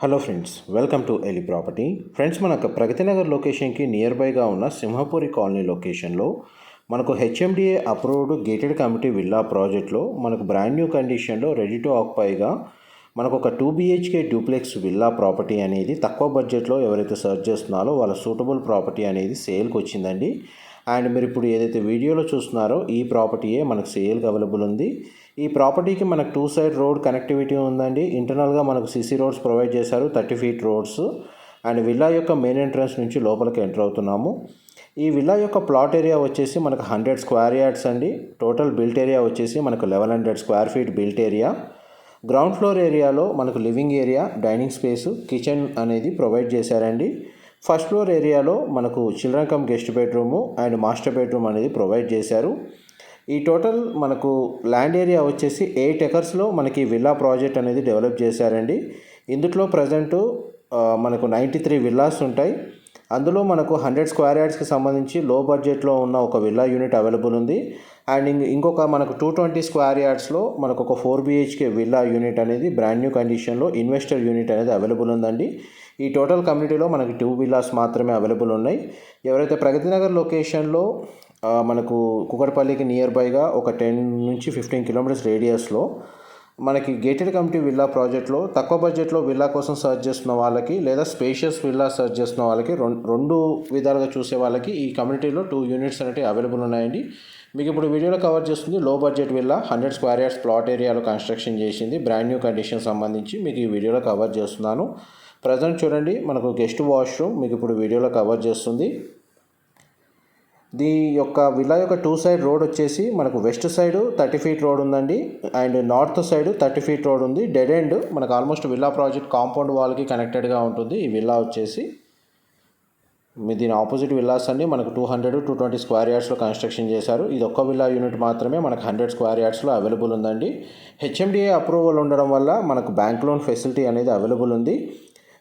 Hello friends welcome to ఎలి property. Friends మనకు ప్రగతి నగర్ లొకేషన్కి నియర్ బైగా ఉన్న సింహపురి కాలనీ లొకేషన్లో మనకు HMDA approved gated community villa ప్రాజెక్ట్లో మనకు బ్రాండ్ న్యూ కండిషన్లో రెడీ టు ఆక్యుపైగా మనకు ఒక two BHK duplex villa property అనేది తక్కువ బడ్జెట్లో ఎవరైతే సర్చ్ చేస్తున్నారో వాళ్ళ సూటబుల్ ప్రాపర్టీ అనేది సేల్కి వచ్చిందండి. అండ్ మీరు ఇప్పుడు ఏదైతే వీడియోలో చూస్తున్నారో ఈ ప్రాపర్టీయే మనకు సేల్కి అవైలబుల్ ఉంది. ఈ ప్రాపర్టీకి మనకు టూ సైడ్ రోడ్ కనెక్టివిటీ ఉందండి. ఇంటర్నల్గా మనకు సిసి రోడ్స్ ప్రొవైడ్ చేశారు thirty feet roads. And villa యొక్క మెయిన్ ఎంట్రన్స్ నుంచి లోపలికి ఎంటర్ అవుతున్నాము. ఈ విల్లా యొక్క ప్లాట్ ఏరియా వచ్చేసి మనకు హండ్రెడ్ స్క్వేర్ యార్డ్స్ అండి. టోటల్ బిల్ట్ ఏరియా వచ్చేసి మనకు eleven hundred square feet built area. Ground floor ఏరియాలో మనకు living area dining space kitchen అనేది ప్రొవైడ్ చేశారండి. ఫస్ట్ ఫ్లోర్ ఏరియాలో మనకు children cum guest bedroom and master bedroom అనేది ప్రొవైడ్ చేశారు. ఈ టోటల్ మనకు ల్యాండ్ ఏరియా వచ్చేసి ఎయిట్ ఎకర్స్లో మనకి విల్లా ప్రాజెక్ట్ అనేది డెవలప్ చేశారండి. ఇందులో ప్రజెంటు మనకు నైంటీ త్రీ విల్లాస్ ఉంటాయి. అందులో మనకు హండ్రెడ్ స్క్వేర్ యార్డ్స్కి సంబంధించి లో బడ్జెట్లో ఉన్న ఒక విల్లా యూనిట్ అవైలబుల్ ఉంది. అండ్ ఇంకొక మనకు టూ ట్వంటీ స్క్వేర్ యార్డ్స్లో మనకు ఒక ఫోర్ బిహెచ్కే విల్లా యూనిట్ అనేది బ్రాండ్ న్యూ కండిషన్లో ఇన్వెస్టర్ యూనిట్ అనేది అవైలబుల్ ఉందండి. ఈ టోటల్ కమ్యూనిటీలో మనకి టూ విల్లాస్ మాత్రమే అవైలబుల్ ఉన్నాయి. ఎవరైతే ప్రగతి నగర్ లొకేషన్లో మనకు కుకట్పల్లికి నియర్ బైగా ఒక టెన్ నుంచి ఫిఫ్టీన్ కిలోమీటర్స్ రేడియస్లో మనకి గేటెడ్ కమిటీ విల్లా ప్రాజెక్ట్లో తక్కువ బడ్జెట్లో విల్లా కోసం సర్చ్ చేస్తున్న వాళ్ళకి లేదా స్పేషియస్ విల్లా సర్చ్ చేస్తున్న వాళ్ళకి రెండు రెండు విధాలుగా చూసే వాళ్ళకి ఈ కమ్యూనిటీలో టూ యూనిట్స్ అనేవి అవైలబుల్ ఉన్నాయండి. మీకు ఇప్పుడు వీడియోలో కవర్ చేస్తుంది low budget villa hundred square yards plot ఏరియాలో కన్స్ట్రక్షన్ చేసింది బ్రాండ్ న్యూ కండిషన్ సంబంధించి మీకు ఈ వీడియోలో కవర్ చేస్తున్నాను. ప్రజెంట్ చూడండి మనకు గెస్ట్ వాష్రూమ్ మీకు ఇప్పుడు వీడియోలో కవర్ చేస్తుంది. దీని యొక్క విలా యొక్క టూ సైడ్ రోడ్ వచ్చేసి మనకు west side thirty feet road ఉందండి. And north side thirty feet road ఉంది. డెడ్ ఎండ్ మనకు ఆల్మోస్ట్ విల్లా ప్రాజెక్ట్ కాంపౌండ్ వాల్కి కనెక్టెడ్గా ఉంటుంది. ఈ విల్లా వచ్చేసి మీ దీని ఆపోజిట్ విల్లాస్ అన్ని మనకు two hundred two twenty square యార్డ్స్లో construction చేశారు. ఇది ఒక్క విల్లా యూనిట్ మాత్రమే మనకు హండ్రెడ్ స్క్వేర్ యార్డ్స్లో అవైలబుల్ ఉందండి. హెచ్ఎండిఏ అప్రూవల్ ఉండడం వల్ల మనకు బ్యాంక్ లోన్ ఫెసిలిటీ అనేది అవైలబుల్ ఉంది.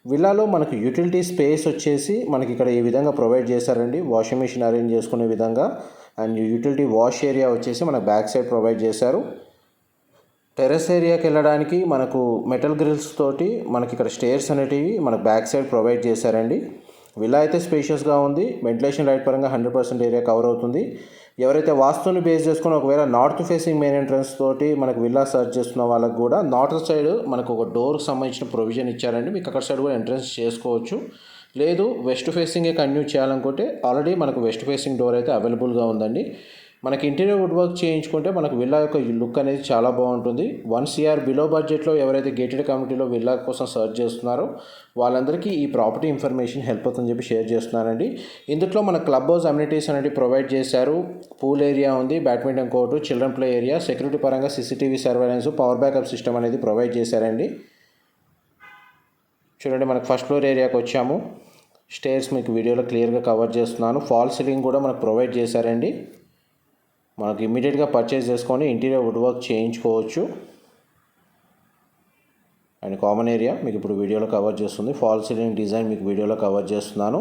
విల్లాలో మనకు యూటిలిటీ స్పేస్ వచ్చేసి మనకి ఇక్కడ ఈ విధంగా ప్రొవైడ్ చేశారండి? వాషింగ్ మిషన్ అరేంజ్ చేసుకునే విధంగా. అండ్ యూటిలిటీ వాష్ ఏరియా వచ్చేసి మనకు బ్యాక్ సైడ్ ప్రొవైడ్ చేశారు. టెర్రస్ ఏరియాకి వెళ్ళడానికి మనకు మెటల్ గ్రిల్స్ తోటి మనకి ఇక్కడ స్టేర్స్ అనేటివి మనకు బ్యాక్ సైడ్ ప్రొవైడ్ చేశారండి. విల్లా అయితే స్పేషియస్గా ఉంది. వెంటిలేషన్ లైట్ పరంగా హండ్రెడ్ పర్సెంట్ ఏరియా కవర్ అవుతుంది. ఎవరైతే వాస్తుని బేస్ చేసుకుని ఒకవేళ నార్త్ ఫేసింగ్ మెయిన్ ఎంట్రన్స్ తోటి మనకు విల్లా సర్చ్ చేస్తున్న వాళ్ళకి కూడా నార్త్ సైడ్ మనకు ఒక డోర్కి సంబంధించిన ప్రొవిజన్ ఇచ్చారండి. మీకు అక్కడ సైడ్ కూడా ఎంట్రన్స్ చేసుకోవచ్చు. లేదు వెస్ట్ ఫేసింగే కంటిన్యూ చేయాలనుకుంటే ఆల్రెడీ మనకు వెస్ట్ ఫేసింగ్ డోర్ అయితే అవైలబుల్గా ఉందండి. మనకి ఇంటీరియర్ వుడ్ వర్క్ చేయించుకుంటే మనకు విల్లా యొక్క లుక్ అనేది చాలా బాగుంటుంది. వన్ సిఆర్ బిలో బడ్జెట్లో ఎవరైతే గేటెడ్ కమిటీలో విల్లా కోసం సర్చ్ చేస్తున్నారో వాళ్ళందరికీ ఈ ప్రాపర్టీ ఇన్ఫర్మేషన్ హెల్ప్ అవుతుందని చెప్పి షేర్ చేస్తున్నానండి. ఇందులో మన క్లబ్ హౌస్ అమ్యూనిటీస్ అనేవి ప్రొవైడ్ చేశారు. పూల్ ఏరియా ఉంది badminton court children play area security పరంగా CCTV surveillance power backup system అనేది ప్రొవైడ్ చేశారండి. చూడండి మనకు ఫస్ట్ ఫ్లోర్ ఏరియాకి వచ్చాము. స్టేర్స్ మీకు వీడియోలో క్లియర్గా కవర్ చేస్తున్నాను. ఫాల్ సీలింగ్ కూడా మనకు ప్రొవైడ్ చేశారండి. మనకు ఇమీడియట్గా పర్చేస్ చేసుకొని ఇంటీరియర్ వుడ్ వర్క్ చేయించుకోవచ్చు. అండ్ కామన్ ఏరియా మీకు ఇప్పుడు వీడియోలో కవర్ చేస్తుంది. ఫాల్ సీలింగ్ డిజైన్ మీకు వీడియోలో కవర్ చేస్తున్నాను.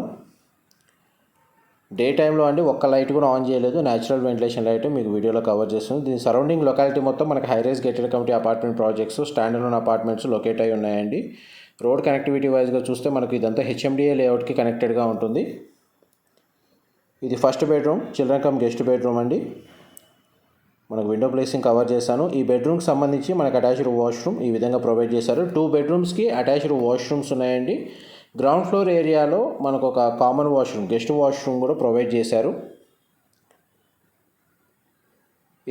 డే టైంలో అండి ఒక్క లైట్ కూడా ఆన్ చేయలేదు. న్యాచురల్ వెంటిలేషన్ లైట్ మీకు వీడియోలో కవర్ చేస్తుంది. దీని సరౌండింగ్ లొకాలిటీ మొత్తం మనకి high rise gated community apartment projects stand alone apartments locate అయి ఉన్నాయండి. రోడ్ కనెక్టివిటీ వైజ్గా చూస్తే మనకు ఇదంతా హెచ్ఎండిఏ లేఅవుట్కి కనెక్టెడ్గా ఉంటుంది. ఇది first bedroom children cum guest bedroom అండి. మనకు విండో ప్లేసింగ్ కవర్ చేశాను. ఈ బెడ్రూమ్కి సంబంధించి మనకు అటాచ్డ్ వాష్రూమ్ ఈ విధంగా ప్రొవైడ్ చేశారు. టూ బెడ్రూమ్స్కి అటాచ్డ్ వాష్రూమ్స్ ఉన్నాయండి. గ్రౌండ్ ఫ్లోర్ ఏరియాలో మనకు ఒక కామన్ వాష్రూమ్ గెస్ట్ వాష్రూమ్ కూడా ప్రొవైడ్ చేశారు.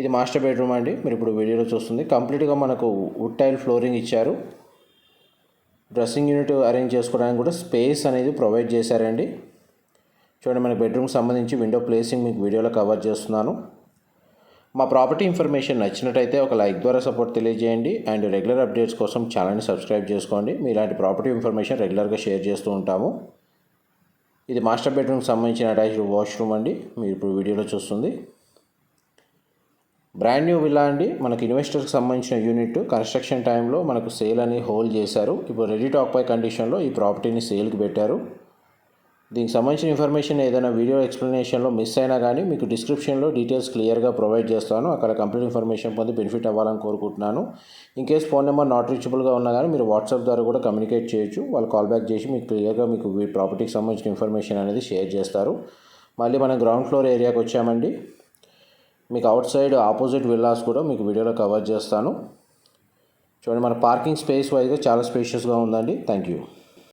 ఇది మాస్టర్ బెడ్రూమ్ అండి. మీరు ఇప్పుడు వీడియోలో చూస్తుంది. కంప్లీట్గా మనకు వుడ్ టైల్ ఫ్లోరింగ్ ఇచ్చారు. డ్రెస్సింగ్ యూనిట్ అరేంజ్ చేసుకోవడానికి కూడా స్పేస్ అనేది ప్రొవైడ్ చేశారండి. చూడండి మన బెడ్రూమ్కి సంబంధించి విండో ప్లేసింగ్ మీకు వీడియోలో కవర్ చేస్తున్నాను. మా ప్రాపర్టీ ఇన్ఫర్మేషన్ నచ్చినట్టయితే ఒక లైక్ ద్వారా సపోర్ట్ తెలియజేయండి అండ్ రెగ్యులర్ అప్డేట్స్ కోసం ఛానల్ని సబ్స్క్రైబ్ చేసుకోండి. మీ ఇలాంటి ప్రాపర్టీ ఇన్ఫర్మేషన్ రెగ్యులర్గా షేర్ చేస్తూ ఉంటాము. ఇది మాస్టర్ బెడ్రూమ్కి సంబంధించిన అటాచ్డ్ వాష్రూమ్ అండి. మీరు ఇప్పుడు వీడియోలో చూస్తుంది. బ్రాండ్ న్యూ విల్లా అండి. మనకు ఇన్వెస్టర్కి సంబంధించిన యూనిట్ కన్స్ట్రక్షన్ టైంలో మనకు సేల్ అని హోల్డ్ చేశారు. ఇప్పుడు రెడీ టాక్ పై కండిషన్లో ఈ ప్రాపర్టీని సేల్కి పెట్టారు. దీనికి సంబంధించిన ఇన్ఫర్మేషన్ ఏదైనా వీడియో ఎక్స్ప్లెనేషన్లో మిస్ అయినా కానీ మీకు డిస్క్రిప్షన్లో డీటెయిల్స్ క్లియర్గా ప్రొవైడ్ చేస్తాను. అక్కడ కంప్లీట్ ఇన్ఫర్మేషన్ పొంది బెనిఫిట్ అవ్వాలని కోరుకుంటున్నాను. In case phone number not రీచబుల్గా ఉన్నా కానీ మీరు వాట్సాప్ ద్వారా కూడా కమ్యూనికేట్ చేయొచ్చు. వాళ్ళు కాల్ బ్యాక్ చేసి మీకు క్లియర్గా మీకు ప్రాపర్టీకి సంబంధించిన ఇన్ఫర్మేషన్ అనేది షేర్ చేస్తారు. మళ్ళీ మనం గ్రౌండ్ ఫ్లోర్ ఏరియాకి వచ్చామండి. మీకు అవుట్ సైడ్ ఆపోజిట్ విల్లాస్ కూడా మీకు వీడియోలో కవర్ చేస్తాను. చూడండి మన పార్కింగ్ స్పేస్ వైజ్గా చాలా స్పేషియస్గా ఉందండి. Thank you